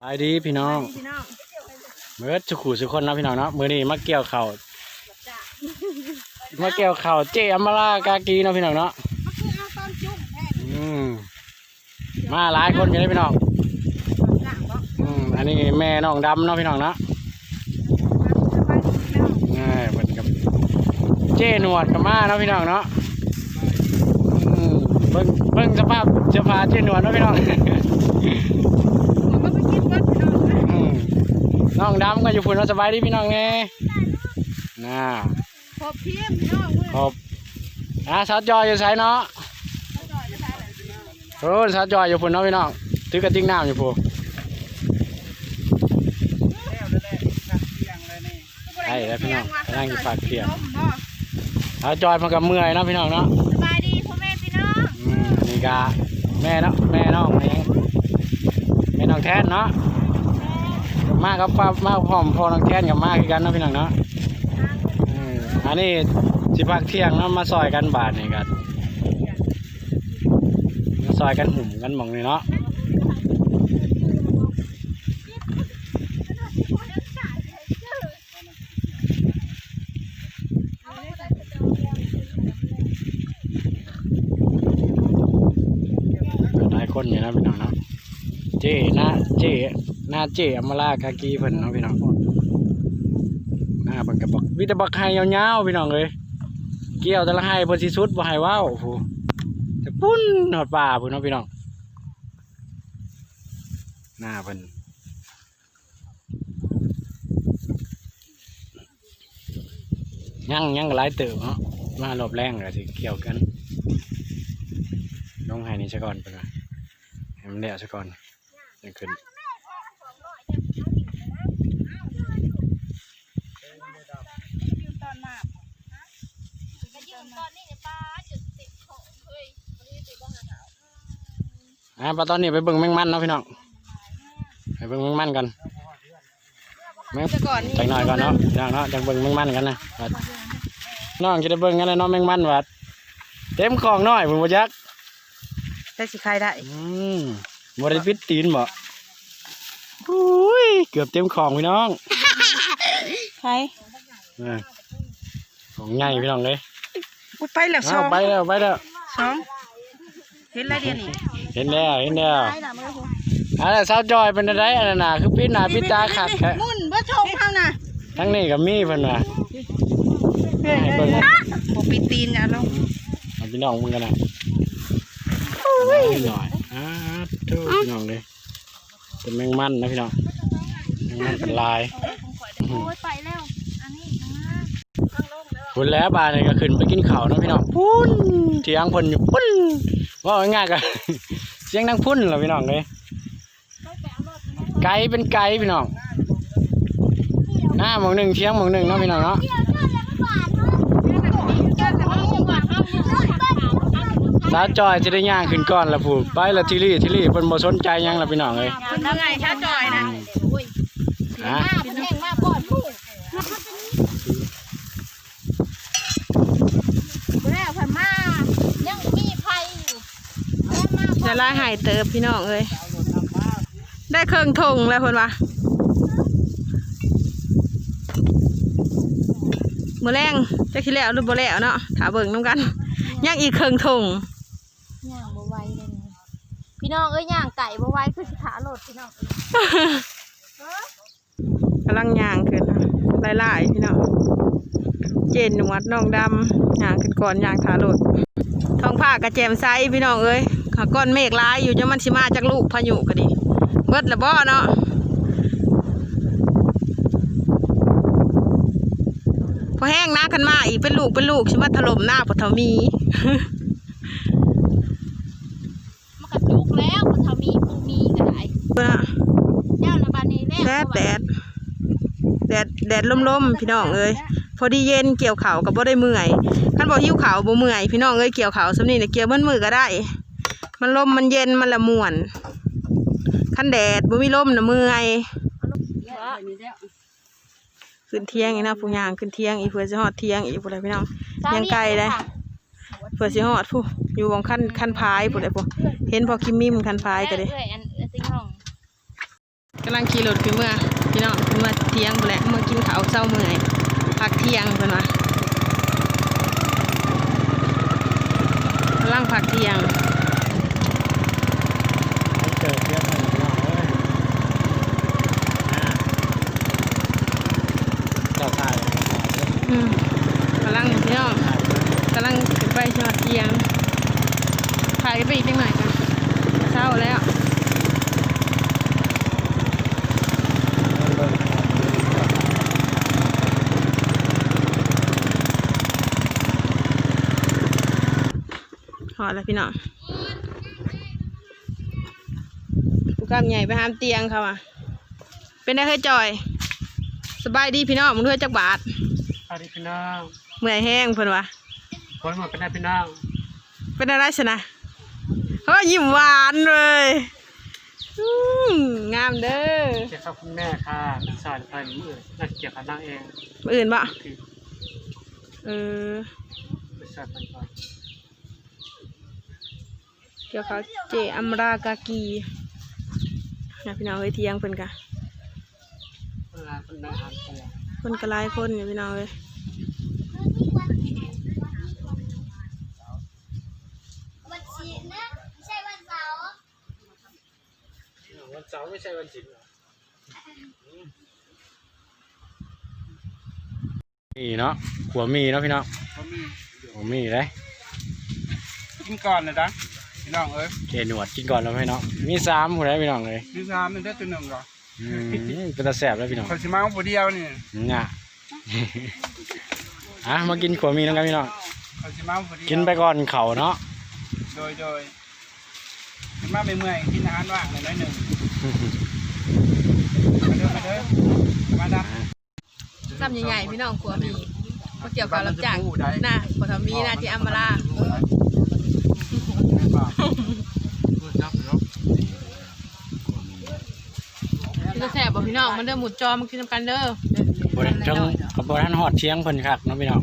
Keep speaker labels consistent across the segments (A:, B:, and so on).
A: ไปดีพี่น้อง
B: พี่น้อง
A: เมื่อสุขุสุคนเนาะพี่น้องเนาะมื้อนี้มาเกี่ยวข้าวมาเกี่ยวข้าวเจอมรากากีเนาะพี่น้องเนาะ
B: มาคือเอาตอนจุ่มแท้
A: อืมมาหลายคนอยู่เลยพี่น้อง
B: หลังบ่
A: อืมอันนี้แม่น้องดำเนาะพี่น้องเนาะ
B: สบายดีพี่น้อง
A: เอ้ยเพิ่นกับเจหนวดกับมาเนาะพี่น้องเนาะอืมเบิ่งเบิ่งสภาพเสื้อผ้าเจหนวดเนาะพี่น้อง
B: น้อง
A: ดำก็อยู่ฝุ่นเราะสบายดีพี่น้องไงน่า
B: พบเพียมพี่น้องเว้ย
A: ครบอะสาวจอยอยู่ไสเนาะ
B: อร่อยจะได้เลยพี่น้อง
A: โอ้สาวจอยอยู่ฝุ่นเนาะพี่น้องถือกระติกน้ำอยู่ฝุ่นใช่แล้วพี่น้องกำลังจะฝากเพียง
B: ต้มบ่
A: สาวจอยมันกับเมื่อยเนาะพี่น้องเนาะ
B: สบายดีพ่อแม่พี่น้อง
A: อืมนี่กะแม่เนาะแม่น้องแม่แม่น้องแทนเนาะ มากับป้ามาพร้อมพ่อน้องแทนกับมาคือกันเนาะพี่น้องเนาะอืมอันนี้สิพักเที่ยงเนาะมาซอยกันบาทนี่กันมาซอยกันหุ่มกันหมองนี่เนาะหลายคนอยู่นะพี่น้องเนาะเจ๊หน้าเจ๊ หน้าเจ๊อมรากากีเพิ่นเนาะพี่น้องหน้าเพิ่นก็บอกวิตาบักไฮยาวๆพี่น้องเลยเกี่ยวแต่ละไฮเพิ่นสิสุดบ่ให้ว้าวโอ้โหจะปุ้นหอดป่าพุ่นเนาะพี่น้องหน้าเพิ่นยังยังหลายเติบเนาะมารอบแรงก็สิเกี่ยวกันลงให้นี่ซะก่อนไปก่อนให้มันเละซะก่อนยังขึ้น
B: อยู่ตอนหน้า
C: ก็ยืมตอนนี้เนี่ยป้าจุดติดของเฮ้ยวันนี้ติดบ้างนะ
A: อ่าปลาตอนนี้ไปเบิ่งแมงมันเนาะพี่น้องไปเบิ่งแมงมันกันแมง
B: แต่ก่อนนี่
A: จังหน่อยก่อนเนาะจังเนาะจังเบิ่งแมงมันกันนะว่าน้องจะได้เบิ่งกันเลยเนาะแมงมันว่าเต็มของน้อยผมบ่จัก
B: ได้สิใครได้
A: อืมบ่ได้ปิดตีนบ่อุ้ยเกือบเต็มของพี่น้อง
B: ใคร
A: เออของใหญ่พี่น้องเลย
B: อุ้ยไปแล้วสอ
A: อ้าว
B: ง
A: ไปแล้วไปแล้ว
B: สองเห็นอะไรเดียวนี่
A: เห็นแล้วเห็นแล้ว
B: ไปน่ะมือผม
A: อันนั้นสาวจอยเป็นอะไรอันนั้นน่ะคือปิดหน้าปิดตาขัดแค่
B: มุ่นบ่ชมเฮาน่ะ
A: ทั้งนี้กับมีเพิ่นว่า
B: เฮ้ย
A: ให้เบิ่งนะ
B: บ่ปิดตีนอะลง
A: เอาพี่น้องมึงกันนะหน่อยอ่าทุกพี่น้องเลยเป็นแมงมันนะพี่น้องแมงมันเป็นลาย
C: โอ้ยไปแล้ว อันนี้นะ
A: พุ่นแล้วบานนี่ก็ขึ้นไปกินข้าวเนาะพี่น้องพุ่นเที่ยงเพิ่นอยู่พุ่น ว่าง่ายๆกันเสียงดังพุ่นเหรอพี่น้องเลยไก่เป็นไก่พี่น้องหน้าหมองหนึ่งเที่ยงหมองหนึ่งเนาะพี่น้องเนาะสาวจอยจะได้ย่างขึ้นก่อนละผู้ไปละทีรี่ทีรี่เพิ่นบ่สนใจหยังละพี่น้องเอ้ย
B: เพิ่นว่าไงช้าจอยนะ
A: ฮะ
C: หน้ามันแห้งมากก่อนลูกแล้วพันมายังมีไฟอยู่ยังมา
B: จะลายหายเติบพี่น้องเอ้ยได้เครื่องทงแล้วเพิ่นว่ามื้อแรงจักสิแล้วหรือบ่แล้วเนาะถ้าเบิ่งนํกันยังอีกเครื่องทง
C: ย่างบ่ไหวเลยนี่พี่น้องเอ้ยย่างไก่บ่ไหวคือสิขาโหลดพี่น้องเอ้ย
B: กำลังย่างขึ้นหลายๆพี่น้องเจนหนวดน้องดำย่างขึ้นก่อนย่างขาโลดท้องผ้ากระแจมไซพี่น้องเอ้ย ขาก้อนเมฆลายอยู่จะมันสิมาจากลูกพายุก็ดีเบิดละบ่เนาะพอแห้งหน้ากันมาอีกเป็นลูกเป็นลูกสิมาถล่มหน้าปฐมี
C: มันก็จุกแล้วมันทำมีปูมีก็ได้เจ้าละบานนี้แล้ว
B: แดดแดดแดดแดดล่มๆพี่น้องเอ้ยพอดีเย็นเกี่ยวเขาวก็บ่ได้เมื่อยคันบ่หิวเขาวบ่เมื่อยพี่น้องเอ้ยเกี่ยวเขาวสำนี้เนี่ยเกี่ยวมันมือก็ได้ มันลมมันเย็นมันละม่วนคันแดดบ่มีลมนะเมื่อยขึ้นเที่ยงอีนะผู้ยางขึ้นเที่ยงอีเพื่อสิฮอดเที่ยงอีผู้ใดพี่น้องยังไกลเลยเพื่อสิฮอดผู้อยู่วงคันคันพายผู้ใดผู้เห็นพอคิมมิมคันพายก็เด้
C: เอ้ย
B: กำลังขี่รถขึ้นเมื่อพี่น้องเมื่อเที่ยงไปแหละเมื่อกินข้าวเช้าเมื่อยพักเที่ยงเพิ่นว่ากำลังพักเที่ยง
A: เจอเพื่อนหนึ่งพี่น้องเอ้ยอ่าเจ้าชาย
B: อืมกำลังพี่น้องกำลังขึ้น ไปชอดเที่ยงถ่ายไปอีกนิดหน่อยกันเช้าแล้วหอดแล้วพี่น้องกูกำใหญ่ไปหามเตียงเขาอะ เป็นได้เคยจอย สบายดีพี่น้องมึงด้วยจักบาท
A: สวัสดีพี่น้อง
B: เมื่อยแห้งเพิ่นวะ
A: คนหมดเป็นไงพี่น้อง
B: เป็นอะไรชนะเฮ้ยยิ้มหวานเลยอืมงามเด้อ
A: เกี่ยวกับคุณแม่ค่ะสอนเพิ่นมือน่าเกี่ยวกับนางเอง
B: มื้ออื่นบ่เออ
A: ไปสอนเพิ่นก่อน
B: เกี่ยวกับเจอัมรากากีนะพี่น้องเอ้ยเที่ยงเพิ่นกะ
A: เวลาเพิ่นได้อ่านตัว
B: เพิ่นก็หลายคนอยู่พี่น้องเอ้ย
C: วันศีลนะไม่ใช่วันเสาร์
A: วันเสาร์ไม่ใช่วันศิลป์เหรอนี่เนาะหัวมีเนาะพี่น้อง
D: ก็มี
A: หัวมีเลย
D: กินก่อนนะจ๊ะพี่น้องเอ้ย
A: เจหนวดกินก่อนแล้วพี่น้องมีสามหัวได้พี่น้องเลย
D: พี่สามมันได้ตัวหนึ่งเหรอ
A: อืมเป็นตาแสบแล้วพี่น้อง
D: คนสิมาเอาผู้เดียวนี่
A: เนี่ยอะมากินขัวมีแล้วกันพี่น้อง
D: คนสิมาเอาผู้เดียว
A: กินไปก่อนเขาเนาะ
D: โดยโดยกินมาไม่เมื่อยกินอาหารว่างหน่อยหน่อยหนึ่ง มาเด้อมาเด้อมาดับ
B: ซ้ำใหญ่ๆพี่น้องขัวมีมาเกี่ยวกับรับจ้างน่ะขอทำมีน่ะที่อัมราพี่ก็แสบบอกพี่น้องมันเด้อหมุดจอมันกินนำกันเด้อบ
A: ริจังกับบริท่านหอดเชียงเพิ่นคักเนาะพี่น้อง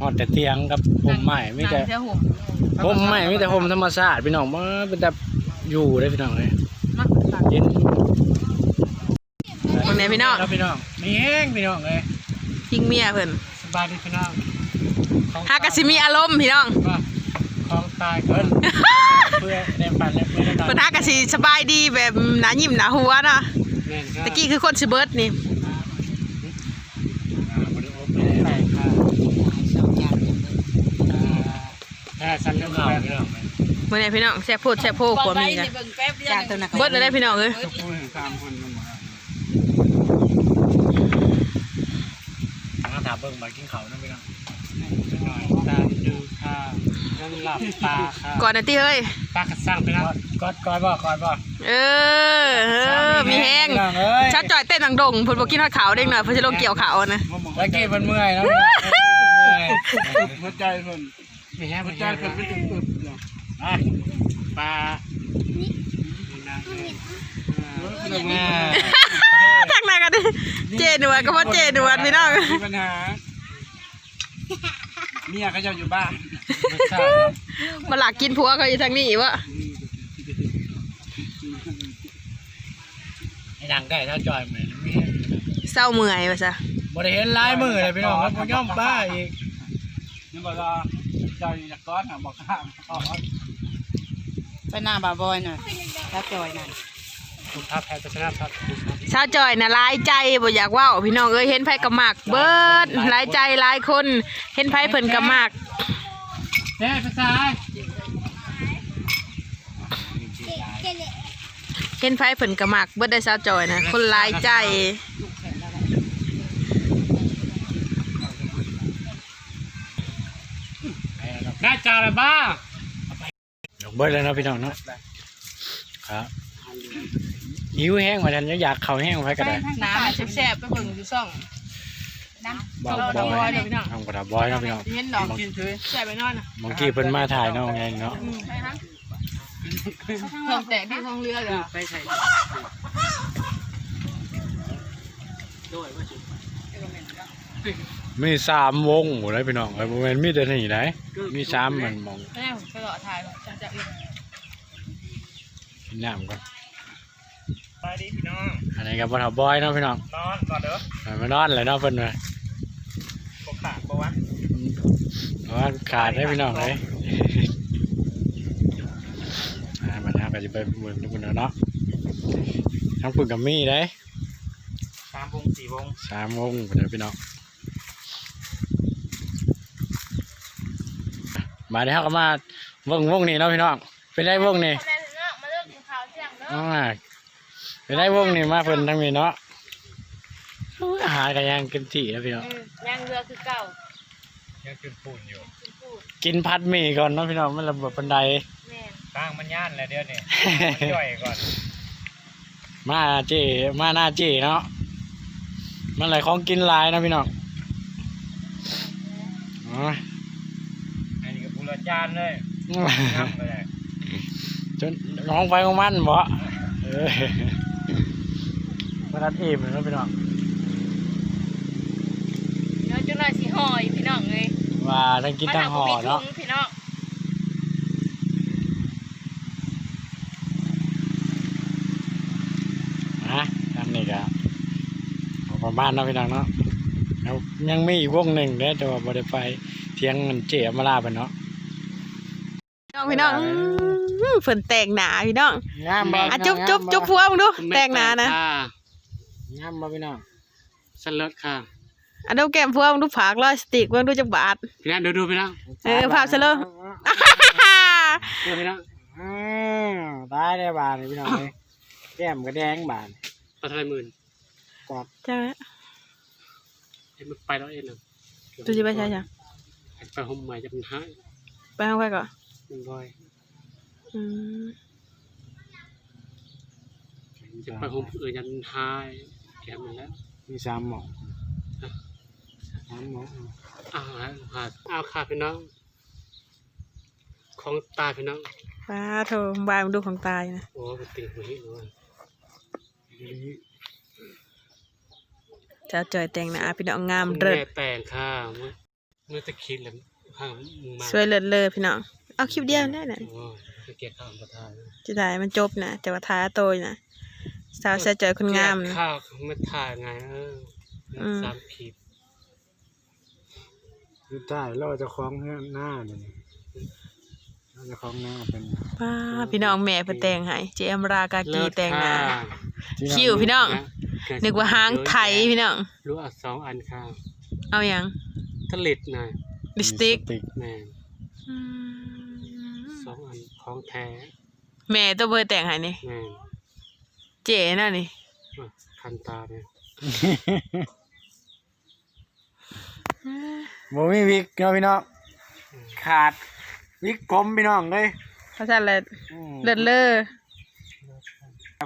A: หอดแต่เตียงกับผมใหม่ไม่แต่
B: นั่งเที่ยวหุบ
A: ผมใหม่ไม่แต่ผมธรรมชาติพี่น้องมันเป็นแต่อยู่ได้พี่น้องเลย
B: มา
A: เย็น
B: คนไหนพี่น้อง
A: แล้วพี่น้องมีแห้งพี่น้องเลย
B: ทิ้งเมียเพิ่น
A: สบายดีพี่น้องของ
B: ฮากาซิมีอารมณ์พี่น้อง
A: ว่าของตายเกินเพื่อในปั่นและเพื่อใน
B: เพิ่นฮากาซิสบายดีแบบหนายิ้มหนาหัวเนาะ
A: แม่นครับ
B: ตะกี้คือคนสิเบิร์ดนี่
A: อ่าบริโภคไม่ได้ค่ะอ่าสั่นเรื่องข่าวพี่น้อง
B: มื่อไหร่พี่น้องแซ่บโพดแซ่บโพดขัวมีกันเบิร์ดเลยได้พี่น้องเอ้ย
D: ทุกคนสามคนกันหมด
A: ถามเบิ่งมากินข้าวนั่นพี่น้องหน่อยตาดูค่ะนั่งหลับตาค่ะ
B: ก่อนนะตี้เฮ้ย
A: ตากระสั่งพี่น้องกอดกอดบ่กอดบ่
B: เออเออมีแห้ง
A: พี่น้องเอ้ย
B: ชัดจ่อยเต้นดังดงเพิ่นบ่กินทอดขาวเด้งหน่อยเพิ่นสิลงเกี่ยวขาวนะ
A: เมื่อกี้มันเมื่อยแล้วพี่น้องเมื่อย
D: หัวใจเพิ่น
A: มีแห้ง
D: หั
A: มั
D: วนใจ
A: ใจ
D: เพิ่
A: เพิ่
D: น
A: น
D: เป็นอึบๆ อยู่
A: อะปลา
D: อ่า
B: ทางไหนกันดิเจหนวดก็เพราะเจหนวดพี่น้อง
D: มีปัญหาเมียเขาเจะอยู่บ้าน
B: มาหลักกินผัวเขาอยู่ทางนี้วะ
A: ไอ้ดังได้ถ้าจอยเหมือนมีแห้ง
B: เศร้าเมื่อยว่าซะ
A: บ่ได้เห็นลายมือเลยพี่น้องครับบ่ย่อมบ้าอีก
D: นี่บอกว่าใจอยากก้อนอะบอกข้ามอ๋อ
E: ไปหน้าบาบอยหน่อยแล้วจอยหน่อย
A: คุณทัพแพ้ชนะครับ
B: เศร้าจ่อยน่ะหลายใจบ่อยากเว้าพี่น้องเอ้ยเห็นไผก็มักเบิดหลายใจหลายคน เห็นไผเพิ่นก็มัก
A: เด้ภาษา
B: เห็นไผเพิ่นก็มักเบิดได้เศร้าจ่อยนะคนหลายใจ
A: ได้จาระบ้าดอก เบิดแล้วเนาะพี่น้องเนาะครับหิวแห้งมาทันอยากเข่าแห้งไปก็ได้
B: น้ำแซ่บๆไปเบิ่งอยู่ซ่อง
A: บอก
B: ดอก
A: บบอ
B: อย
A: ย
B: เด้อพี่น้อง
A: ทำกระดาษบอยเนาะพี่น้อง
B: เห็นดอก
D: กินถือ
B: แซ่บไปนอนน่ะ
A: บางทีเพิ่นมาถ่ายเนาะไงเนาะ
B: เพิ่มแตกที่ท้องเรือเลย
E: ไปใส่
A: มีสามวงโหเลยพี่น้องไอ้บ่แม่นมีแต่นี่ไหนมีสามมันมอง
B: แม่ผมไปเลาะถ่ายจังจะอื่น
A: กินน้ำก่อน
D: ไปายดีพี่น้อง
A: อันนี้กับบอลบอยเนาะพี่น้อง
D: นอนก่อนเด้อ
A: เอามานอนเลยเนาะเพิ่นว่า
D: ปกขาดปะวะ
A: เพราะว่าขาดได้พี่น้องเลยอ่ามันน่าก็จะไปเบิ่งทุกคนเนาะทั้งปุ่นกับมี่ได้
D: สามวงสี่วง
A: สามวงเดี๋ยวพี่น้อง มาได้เฮาก็มาวงวงนี้เนาะพี่น้องเป็นได้วงนี้
C: ทำไมถึงเนาะมาเลิกกินข้าวเที่ยงเนาะ
A: อ่าเป็นได้วงนี้มาเพิ่นทั้งนี้เนาะโอ้ยอาหารก็ยังกินที่แล้วพี่น้อง
C: อืมย่างเรือคือเก่า
D: ยังจุดปุ่นอยู่
A: กินพัดหมี่ก่อนเนาะพี่น้องมันระเบิดบันได
C: แม่น
D: ตั้งมันย่านแล้วเดี๋ยวนี้มันย่อยก่อน
A: มาเจมาหน้าเจเนาะมันหลายของกินหลายนะพี่น้องอ๋อ
D: อันนี้ ก็บุรจานเลยน้ำไปเลย
A: จนน้องไปของมันบ่เออมาดัดอิ่มเลยเนาะพี่น้อง
C: เดี๋ยวจังหน่อยสิห่ออยู่พี่น้องเลย
A: ว่าทั้งกินทั้งห่อเนาะ
C: มับ่มีถุงพี่น้อง
A: นะอันนี้ก็เอาประมาณเนาะพี่น้องเนาะแล้วยังมีอีกวงหนึ่งเด้อแต่ว่าบ่ได้ไปเที่ยงมันเจมาลาไปเนาะ
B: พี่ น้องพี่น้องอื้อเพิ่นแต่งหนาพี่น้อง
A: งามบ่
B: อะจุ๊บจุ๊บจุ๊บพัวมึงดูแต่งหนานะ
A: งามบ่พี่น้องสลัดค่ะ
B: อันดูแก้มพัวมึงดูผากรอยสติกมึงดูจักบาท
A: พี่น้องดูดูพี่น้อง
B: เออภาพซะเลย
A: เดี๋ยวพี่น้องอ้าวตายได้บาทนี่พี่น้องเลยแก้มก็แดงบาท
F: ปลาทะเลหมื่น
A: กอด
B: จ้า
F: เห็นมันไปแล้วเองนะ
B: ดูสิไปใช่จ้ะ
F: ไปห้องใหม่จะเป็นห้า
B: ไปห้องไปก่อน
F: หนึ่งร้อย
B: อืม
F: จะไปห้องอื่นยันห้าแกมันแล้ว
A: มีสามหมอสามหมอ
F: อ้าวฮะหาอ้าวค่ะพี่น้อง ของตายพี่น้อง
B: ป้าโทรบายมึงดูของตายนะ
F: โอ้เป็นติ่งหัวหินเลย
B: เจ้าจอยแต่งหนาพี่น้องงามเลิศ
F: แม่แต่งค่ะเมื่อเมื่อจะคิดแล้วข้างมึงมา
B: สวยเลิศเลยพี่น้อง เอาคลิปเดียวได้น่ะ
F: โอ้ยเกลียดข้าวประทาน
B: จะได้มันจบนะแต่ว่าท้ายโตยนะสาวเสียจอยคนงามนะ
F: ข้าวไม่ถ่ายไงเออ
B: อืม
F: สามขีด
A: คือใต้เราจะคล้องหน้าเนี่ยเราจะคล้องหน้าเป็น
B: ป้าพี่น้องแม่เพิ่นแต่งให้เจมรากากีแต่งหนา
F: ค่ะ
B: คิวพี่น้อง นึกว่าหางไทยพี่น้อง
F: รู้อะสองอันค่ะ
B: เอาอย่าง
F: ทะลิดหน่อย
B: ลิปสติก
F: แม่สองอัน ของแท้
B: แม่ตัวเบอร์แต่งให้นี่
F: แม่
B: เจ๋น่ะนี่
F: อะคันตาเนี่ย
A: โมมีวิกเนาะพี่น้องขาดวิกผมพี่น้องเลย
B: เขาสั่นเลย
A: อืม
B: เลิศเลอ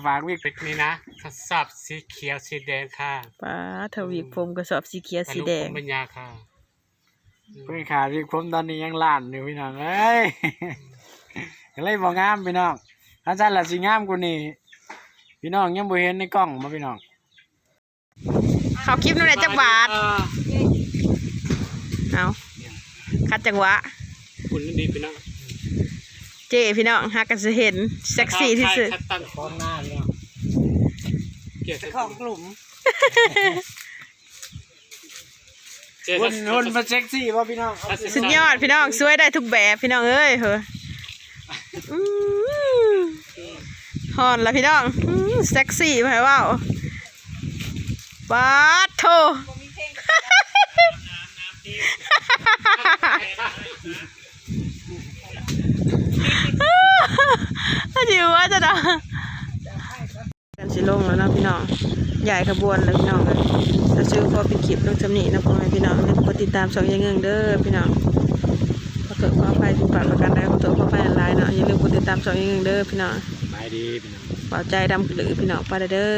A: ฝากวิก
F: ปิดนี้นะทดสอบสีเขียวสีแดงค่ะ
B: ป้าทวีผมกระสอบสีเขียวสีแดง
F: อนุปปัญญาค่ะ
A: เพิ่งขาดวิกผมตอนนี้ยังล้านอยู่พี่น้องเอ้ย ก็เลยบ่งามพี่น้องถ้าจันละสิงามกว่านี้พี่น้องยังบ่เห็นในกล้องมาพี่น้อง
B: เขาคลิปนั่นแหละจักบาท
F: เออ
B: เอาคัดจังหวะ
F: คุณนั่นดีพี่น้อง
B: เจพี่น้องหากันจะเห็นเซ็กซี่ที่สุด
F: คัดตั้ง
A: กล้องหน้าพี่น้อง
F: เกียรติ
A: ของกลุ่ม
F: เจ๊
A: หุ่นหุ่นมาเซ็กซี่ป่ะพี่น้อง
B: สุดยอดพี่น้องสวยได้ทุกแบบพี่น้องเอ้ยเหอะอื้อ ฮอนละพี่น้องเซ็กซี่ไหมว่าวปาดโทถ้าจิวว่าจะนะกันสิลงแล้วนะพี่น้อง ใหญ่ขบวนแล้วพี่น้องเลยถ้าชื่อพอเป็นคลิปลงจำหนีนะพ่อแม่พี่น้องกดติดตามช่องยังเงิงเด้อพี่น้องถ้าเกิดว่า ไปถึงปากประกันได้ขอตัวขอไปหลายๆเนาะอย่าลืมกดติดตามช่องยังเงิงเด้อพี่น้อง
A: บายดีพี่น้อง
B: เป่าใจดำหรือพี่น้องไปเด้อ